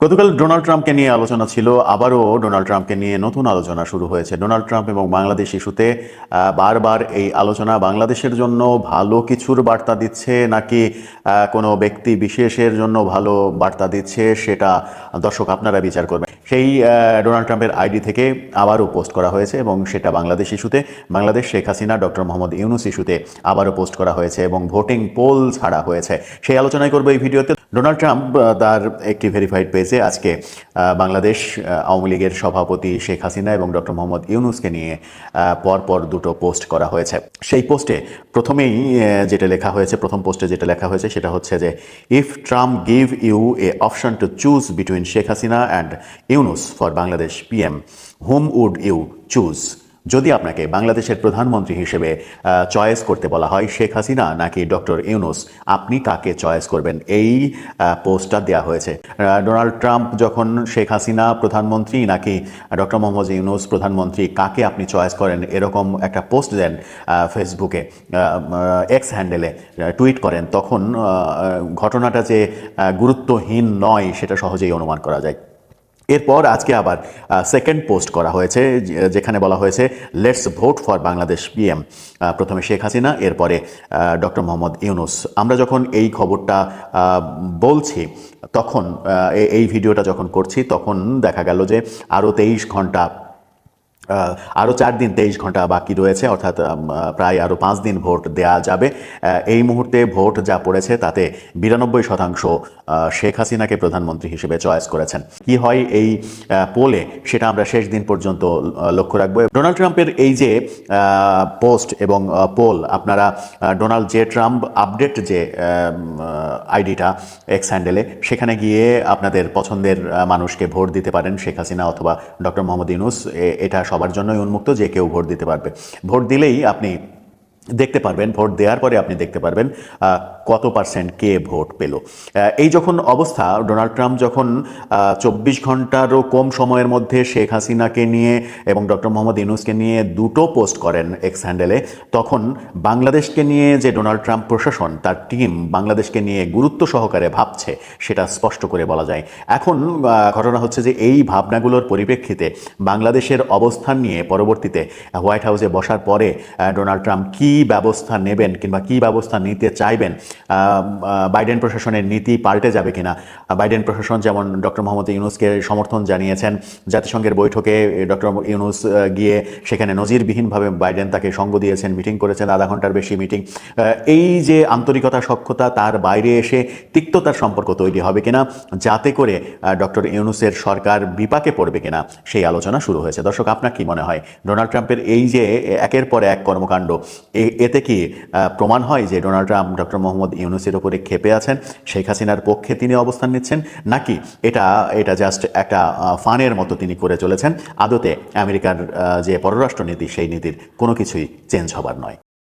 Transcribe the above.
গতকাল ডোনাল্ড ট্রাম্পকে নিয়ে আলোচনা ছিল, আবারও ডোনাল্ড ট্রাম্পকে নিয়ে নতুন আলোচনা শুরু হয়েছে। ডোনাল্ড ট্রাম্প এবং বাংলাদেশ ইস্যুতে বারবার এই আলোচনা, বাংলাদেশের জন্য ভালো কিছুর বার্তা দিচ্ছে নাকি কোনো ব্যক্তি বিশেষের জন্য ভালো বার্তা দিচ্ছে সেটা দর্শক আপনারা বিচার করবেন। সেই ডোনাল্ড ট্রাম্পের আইডি থেকে আবারও পোস্ট করা হয়েছে এবং সেটা বাংলাদেশ ইস্যুতে, বাংলাদেশ শেখ হাসিনা, ডক্টর মোহাম্মদ ইউনুস ইস্যুতে আবারও পোস্ট করা হয়েছে এবং ভোটিং পোল ছাড়া হয়েছে। সেই আলোচনায় করব এই ভিডিওতে। ডোনাল্ড ট্রাম্প তার একটি ভেরিফাইড পেজে আজকে বাংলাদেশ আওয়ামী লীগের সভাপতি শেখ হাসিনা এবং ডক্টর মোহাম্মদ ইউনুসকে নিয়ে পরপর দুটো পোস্ট করা হয়েছে। সেই পোস্টে প্রথমেই যেটা লেখা হয়েছে, প্রথম পোস্টে যেটা লেখা হয়েছে সেটা হচ্ছে যে if Trump give you a option to choose between Sheikh Hasina and Yunus for Bangladesh PM hmm would you choose যদি আপনাকে বাংলাদেশের প্রধানমন্ত্রী হিসেবে চয়েস করতে বলা হয়, শেখ হাসিনা নাকি ডক্টর ইউনুস, আপনি কাকে চয়েস করবেন? এই পোস্টটা দেওয়া হয়েছে। ডোনাল্ড ট্রাম্প যখন শেখ হাসিনা প্রধানমন্ত্রী নাকি ডক্টর মোহাম্মদ ইউনুস প্রধানমন্ত্রী, কাকে আপনি চয়েস করেন? এরকম একটা পোস্ট দেন ফেসবুকে এক্স হ্যান্ডেলে টুইট করেন, তখন ঘটনাটা যে গুরুত্বহীন নয়, সেটা সহজেই অনুমান করা যায়। এরপর আজকে আবার সেকেন্ড পোস্ট করা হয়েছে যেখানে বলা হয়েছে let's vote for Bangladesh PM প্রথমে শেখ হাসিনা, এরপরে ডক্টর মোহাম্মদ ইউনুস আমরা যখন এই খবরটা বলছি, তখন এই ভিডিওটা যখন করছি, তখন দেখা গেল যে আরও তেইশ ঘণ্টা আরও চার দিন তেইশ ঘণ্টা বাকি রয়েছে, অর্থাৎ প্রায় আরও পাঁচ দিন ভোট দেয়া যাবে। এই মুহূর্তে ভোট যা পড়েছে তাতে বিরানব্বই শতাংশ শেখ হাসিনাকে প্রধানমন্ত্রী হিসেবে চয়েস করেছেন। কি হয় এই পোলে সেটা আমরা শেষ দিন পর্যন্ত লক্ষ্য রাখব। ডোনাল্ড ট্রাম্পের এই যে পোস্ট এবং পোল, আপনারা ডোনাল্ড জে ট্রাম্প আপডেট যে আইডিটা এক্স হ্যান্ডেলে, সেখানে গিয়ে আপনাদের পছন্দের মানুষকে ভোট দিতে পারেন শেখ হাসিনা অথবা ডক্টর মোহাম্মদ ইউনুস। এটা সবার জন্যই উন্মুক্ত যে কেউ ভোট দিতে পারবে। ভোট দিলেই আপনি দেখতে পারবেন, ভোট দেওয়ার পরে আপনি দেখতে পারবেন কত পার্সেন্ট কে ভোট পেল। এই যখন অবস্থা, ডোনাল্ড ট্রাম্প যখন চব্বিশ ঘন্টারও কম সময়ের মধ্যে শেখ হাসিনাকে নিয়ে এবং ডক্টর মোহাম্মদ ইউনুসকে নিয়ে দুটো পোস্ট করেন এক্স হ্যান্ডেলে তখন বাংলাদেশকে নিয়ে যে ডোনাল্ড ট্রাম্প প্রশাসন, তার টিম বাংলাদেশকে নিয়ে গুরুত্ব সহকারে ভাবছে, সেটা স্পষ্ট করে বলা যায়। এখন ঘটনা হচ্ছে যে এই ভাবনাগুলোর পরিপ্রেক্ষিতে বাংলাদেশের অবস্থান নিয়ে পরবর্তীতে হোয়াইট হাউসে বসার পরে ডোনাল্ড ট্রাম্প কী ব্যবস্থা নেবেন কিংবা কি ব্যবস্থা নিতে চাইবেন বাইডেন প্রশাসনের নীতি পাল্টে যাবে কিনা? বাইডেন প্রশাসন যেমন ডক্টর মোহাম্মদ ইউনুসকে সমর্থন জানিয়েছেন, জাতিসংঘের বৈঠকে ডক্টর ইউনুস গিয়ে সেখানে নজিরবিহীনভাবে বাইডেন তাকে সঙ্গ দিয়েছেন, মিটিং করেছেন, আধা ঘণ্টার বেশি মিটিং। এই যে আন্তরিকতা সক্ষতা তার বাইরে এসে তিক্ততার সম্পর্ক তৈরি হবে কিনা, যাতে করে ডক্টর ইউনুসের সরকার বিপাকে পড়বে কিনা, সেই আলোচনা শুরু হয়েছে। দর্শক, আপনার কি মনে হয়? ডোনাল্ড ট্রাম্পের এই যে একের পর এক কর্মকাণ্ড এ- এতে কি প্রমাণ হয় যে ডোনাল্ড ট্রাম্প, ডক্টর মোহাম্মদ ইউনুসের ওপরে খেপে আছেন, শেখ হাসিনার পক্ষে তিনি অবস্থান নিচ্ছেন, নাকি এটা এটা জাস্ট একটা ফানের মতো তিনি করে চলেছেন? আদতে আমেরিকার যে পররাষ্ট্রনীতি, সেই নীতির কোনো কিছুই চেঞ্জ হবার নয়।